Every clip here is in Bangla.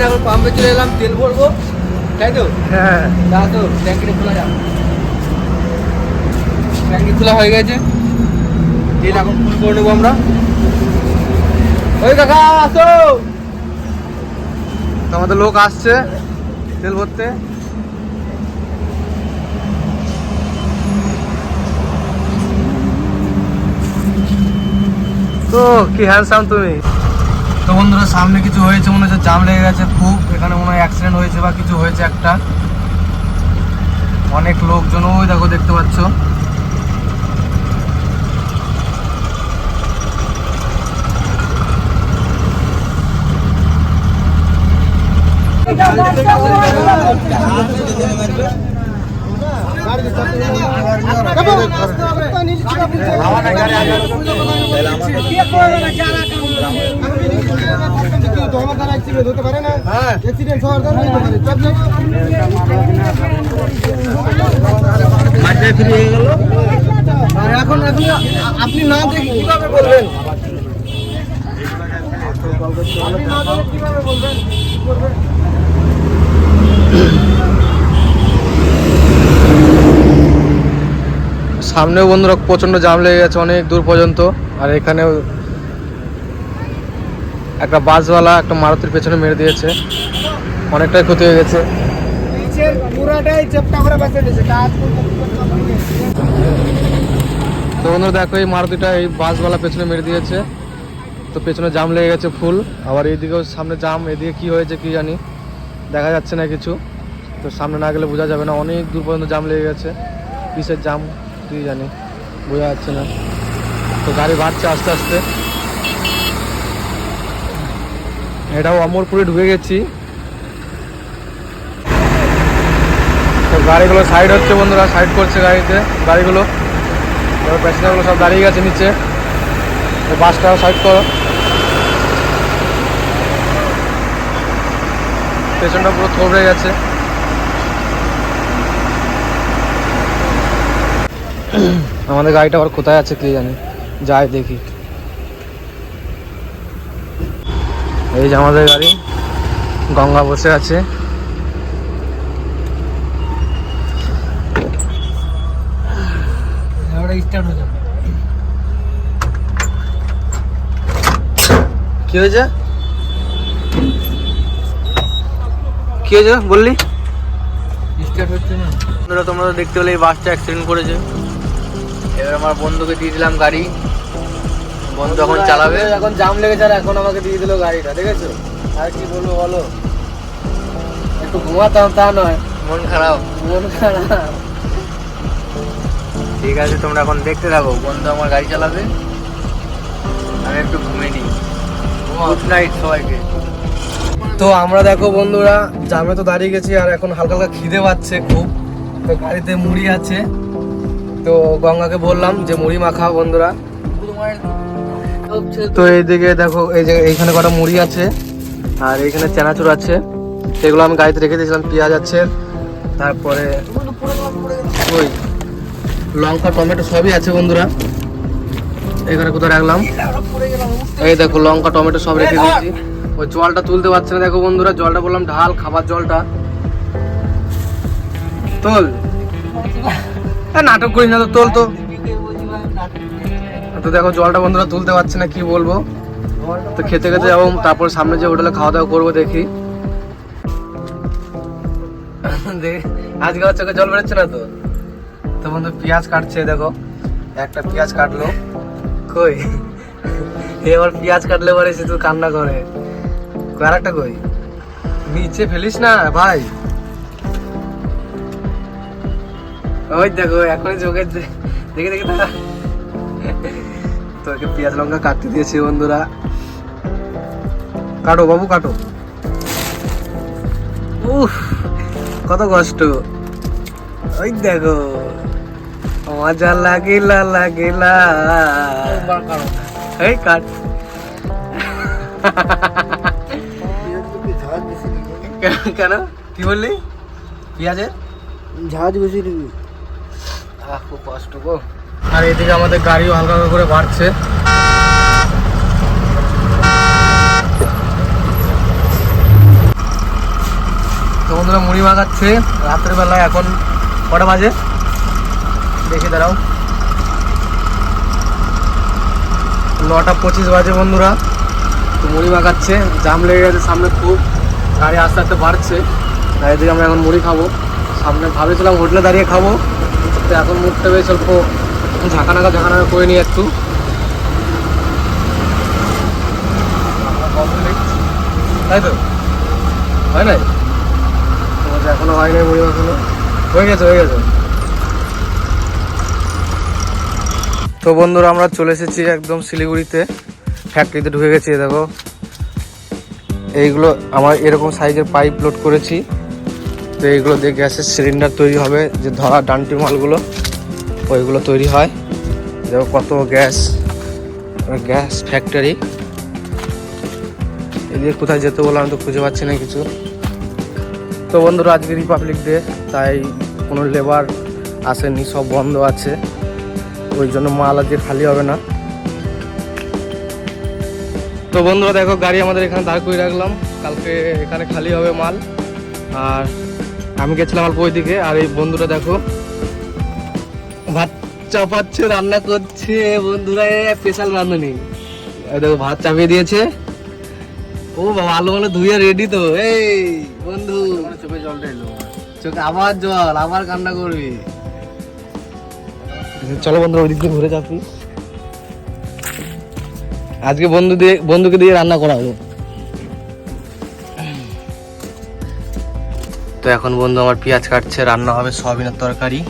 আমরা এখন পাম্পে চলে এলাম তেল ভরবো। তাই তো? হ্যাঁ। যা তো ট্যাঙ্কিটা খোলা যাক। ট্যাঙ্কি খোলা হয়ে গেছে। তেল এখন ফুল করে নেব আমরা। ওই কাকা আসো! তো আমাদের লোক আসছে তেল ভরতে। তো কি হ্যান্ডসাম তুমি। তো বন্ধুরা, সামনে কিছু হয়েছে, মনে হচ্ছে জাম লেগে গেছে খুব। এখানে মনে হয় অ্যাক্সিডেন্ট হয়েছে বা কিছু হয়েছে একটা। অনেক লোকজন, ওই দেখো, দেখতে পাচ্ছ। হ্যাঁ সামনেও বন্ধুরা প্রচণ্ড জাম লেগে গেছে অনেক দূর পর্যন্ত। আর এখানেও একটা বাসওয়ালা একটা মারুতির পেছনে মেরে দিয়েছে অনেকটাই ক্ষতি হয়ে গেছে তো বন্ধুরা দেখো এই মারুতিটা এই বাসওয়ালা পেছনে মেরে দিয়েছে তো পেছনে জাম লেগে গেছে ফুল আবার এইদিকেও সামনে জাম এদিকে কি হয়েছে কি জানি দেখা যাচ্ছে না কিছু তো সামনে না গেলে বোঝা যাবে না অনেক দূর পর্যন্ত জাম লেগে গেছে কিসের জাম কি জানি বোঝা যাচ্ছে না তো গাড়ি বাড়ছে আস্তে আস্তে এটাও অমরপুরে ঢুকে গেছি। তো গাড়িগুলো সাইড হচ্ছে বন্ধুরা সাইড করছে গাড়িতে, গাড়িগুলো। প্যাসেঞ্জারগুলো সব দাঁড়িয়ে গেছে নিচে। বাসটাও সাইড করো। পেছনটা পুরো থবড়ে গেছে। আমাদের গাড়িটা আবার কোথায় আছে কে জানি? যাই দেখি। এই যে আমাদের গাড়ি। গঙ্গা বসে আছে। কি হয়েছে? কি হয়েছে? বললি? স্টার্ট হচ্ছে না। তোমরা তো দেখতে পেলে এই বাসটা অ্যাক্সিডেন্ট করেছে। এবার আমার বন্ধুকে দিয়ে দিলাম গাড়ি। বন্ধু এখন চালাবে। এখন জাম লেগেছে আর এখন আমাকে দিয়ে দিল গাড়িটা দেখেছ? আর কি বলব বলো? একটু ঘুমাতাম তা নয়। মন খারাপ। মন খারাপ। ঠিক আছে তোমরা এখন দেখতে থাকো বন্ধু আমার গাড়ি চালাবে। আমি একটু ঘুমিয়ে নিই। গুড নাইট সবাইকে। তো আমরা দেখো বন্ধুরা জামে তো দাঁড়িয়ে গেছি আর এখন হালকা হালকা খিদে পাচ্ছে খুব। তো গাড়িতে মুড়ি আছে। তো গঙ্গাকে বললাম যে মুড়ি মাখা বন্ধুরা। তো এইদিকে দেখো, এই যে এইখানে কটা মুড়ি আছে, আর এইখানে চানাচুর আছে। সেগুলো আমি গাড়িতে রেখে দিয়েছিলাম, পেঁয়াজ আছে, তারপরে ওই লঙ্কা, টমেটো সবই আছে বন্ধুরা। এখানে কোথায় রাখলাম? এই দেখো, লঙ্কা, টমেটো সব রেখে দিয়েছি। ওই জলটা তুলতে পারছে না, দেখো বন্ধুরা, জলটা বললাম ঢাল, খাবার জলটা। তোল। নাটক করিস না তো, তোল তো। তো দেখো জলটা বন্ধুরা তুলতে পারছি না, কি বলব? তো খেতে খেতে যাব, তারপর সামনে যে হোটেলে খাওয়া দাওয়া করব দেখি। আজকে আমার চোখে জল বেরোচ্ছে না তো? তো বন্ধু, পেঁয়াজ কাটছে, দেখো। একটা পেঁয়াজ কাটলো। কই? এবার পেঁয়াজ কাটলে পরে সে তো কান্না করে। আর একটা কই? নিচে ফেলিস না, ভাই। ওই দেখো, এখনই চোখে দেখে দেখে তারা তোকে পেঁয়াজ লঙ্কা কাটতে দিয়েছি বন্ধুরা। কাটো বাবু কাটো। উফ কত কষ্ট। ওই দেখো মজা লাগিলা লাগিলা। এই কাট। কেন- কেন? কি বললি? পেঁয়াজের? ঝাঁজ বেশি দিবি। আহ, খুব কষ্ট গো। আর এদিকে আমাদের গাড়িও হালকা হালকা করে বাড়ছে। তো বন্ধুরা, মুড়ি মাখাচ্ছে রাত্রের বেলায় এখন কটা বাজে? দেখে দাঁড়াও। নটা পঁচিশ বাজে বন্ধুরা। তো মুড়ি মাখাচ্ছে জাম লেগে গেছে সামনে খুব। গাড়ি আস্তে আস্তে বাড়ছে। তাই এদিকে আমরা এখন মুড়ি খাব। সামনে ভাবেছিলাম হোটেলে দাঁড়িয়ে খাব। তো এখন মুখটা বেশ অল্প ঝাঁকানাকা ঝাঁকানাকা করে নিই একটু। তাই তো? হয় নাই? এখনও হয় নাই মুড়ি মাখানো হয়ে গেছে হয়ে গেছে। তো বন্ধুরা, আমরা চলে এসেছি একদম শিলিগুড়িতে। ফ্যাক্টরিতে ঢুকে গেছি দেখো। এইগুলো আমার এরকম সাইজের পাইপ লোড করেছি। তো এইগুলো দিয়ে গ্যাসের সিলিন্ডার তৈরি হবে, যে ধরা ডান্টি মালগুলো। ওইগুলো তৈরি হয়। দেখো কত গ্যাস গ্যাস ফ্যাক্টরি। এদিকে কোথায় যেতে বলে আমি তো খুঁজে পাচ্ছি না কিছু। তো বন্ধুরা, আজকে রিপাবলিক ডে তাই কোনো লেবার আসেনি, সব বন্ধ আছে। ওই জন্য মাল আজকে খালি হবে না। তো বন্ধুরা, দেখো গাড়ি আমাদের এখানে দাঁড় করে রাখলাম। কালকে এখানে খালি হবে মাল। আর আমি গেছিলাম অল্প ওই দিকে আর এই বন্ধুরা দেখো ভাত চাপাচ্ছে, রান্না করছে, বন্ধুরা স্পেশাল রাঁধুনি দেখো, ভাত চাপিয়ে দিয়েছে। ও বাবা, আলু আলু ধুয়ে রেডি তো। এই, বন্ধু। চোখে জলটা এলো চোখে আবার জল, আবার কান্না করবি। চলো বন্ধু ওই দিক দিয়ে ঘুরে যাবি আজকে বন্ধু দিয়ে, বন্ধুকে দিয়ে রান্না করাবো তো এখন বন্ধু, আমার পেঁয়াজ কাটছে, রান্না হবে, সয়াবিনের তরকারি।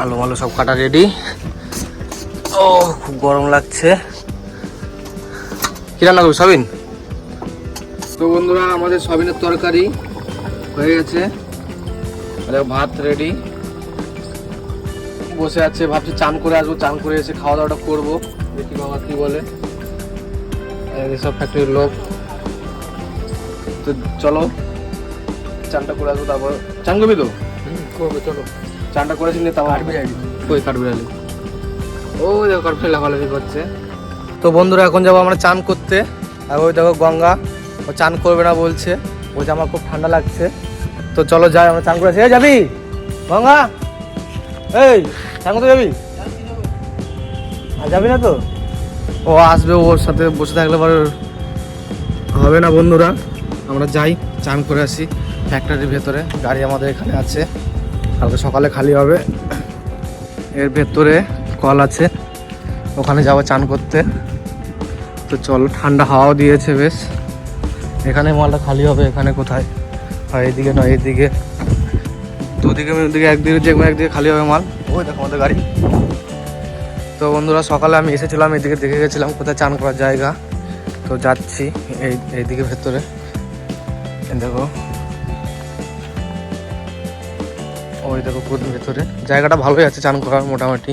আলু মালু সব কাটা রেডি ও খুব গরম লাগছে। কি রান্না করবি সবিন? তো বন্ধুরা আমাদের সবিনের তরকারি হয়ে গেছে। ভাত রেডি বসে আছে ভাবছি চান করে আসব চান করে এসে খাওয়া দাওয়াটা করব। দেখি বাবা কি বলে। এসব ফ্যাক্টরির লোক। তো চলো চানটা করে আসব তারপর। চান করবি তো? করবে চলো। চানটা করেছি নিয়ে তারপর কাঠবিড়ালি। কই কাঠবিড়ালি ও দেখো কাঠবিড়ালি লাফালাফি করছে তো বন্ধুরা এখন যাব আমরা চান করতে। আর ওই দেখো গঙ্গা ও চান করবে না বলছে। বলছে আমার খুব ঠান্ডা লাগছে। তো চলো যাই আমরা চান করে আসি। এই যাবি? গঙ্গা? এই চান করতে যাবি? আর যাবি না তো? ও আসবে ওর সাথে বসে থাকলে পরে হবে না বন্ধুরা। আমরা যাই চান করে আসি। ফ্যাক্টরির ভেতরে গাড়ি আমাদের এখানে আছে। কালকে সকালে খালি হবে। এর ভেতরে কল আছে। ওখানে যাব চান করতে। তো চলো, ঠান্ডা হাওয়াও দিয়েছে বেশ। এখানে মালটা খালি হবে, এখানে কোথায়? হয় এদিকে নয়, এদিকে। দুদিকে দুদিকে, একদিকে যে কোনো একদিকে খালি হবে মাল। ওই দেখো আমাদের গাড়ি। তো বন্ধুরা, সকালে আমি এসেছিলাম, এদিকে দেখে গেছিলাম কোথায় চান করার জায়গা। তো যাচ্ছি এই, এইদিকে ভেতরে। দেখো। ওই দেখো পুরো ভেতরে। জায়গাটা ভালোই আছে চান করার, মোটামুটি।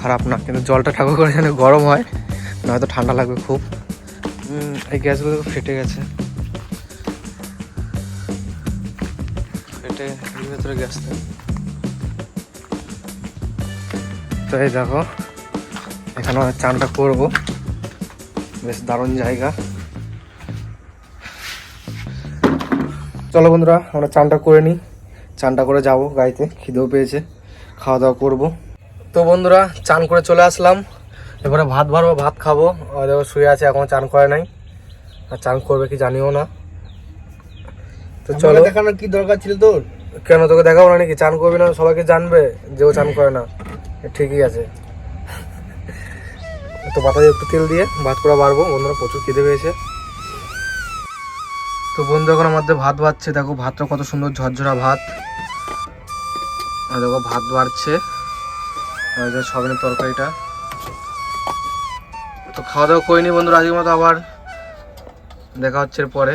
খারাপ না, কিন্তু জলটা ঠাকুর করে যেন গরম হয় নয়তো ঠান্ডা লাগবে খুব। এই গ্যাসগুলো ফেটে গেছে। ফেটে ভেতরে তো। এই দেখো, এখানে চানটা করব। বেশ দারুণ জায়গা। চলো বন্ধুরা, আমরা চানটা করে নিই। চানটা করে যাব গাড়িতে খিদেও পেয়েছে খাওয়া দাওয়া করব। তো বন্ধুরা চান করে চলে আসলাম। এবারে ভাত ভরবো ভাত খাব। আর দেখো শুয়ে আছে এখনও চান করে নাই। আর চান করবে কি জানিও না। তো চলো। দেখানোর কি দরকার ছিল তোর? কেন তোকে দেখাবো না নাকি? চান করবি না সবাইকে জানবে যে ও চান করে না। ঠিকই আছে। তো পাতায় একটু তেল দিয়ে ভাত করা বাড়বো। বন্ধুরা প্রচুর খিদে পেয়েছে। তো বন্ধু এখন আমাদের ভাত বাড়ছে। দেখো, ভাতটা কত সুন্দর ঝরঝরা ভাত। আর দেখো, ভাত বাড়ছে। সবিনের তরকারিটা। তো খাওয়া দাওয়া করিনি বন্ধুরা, আজকের মতো আবার দেখা হচ্ছে পরে।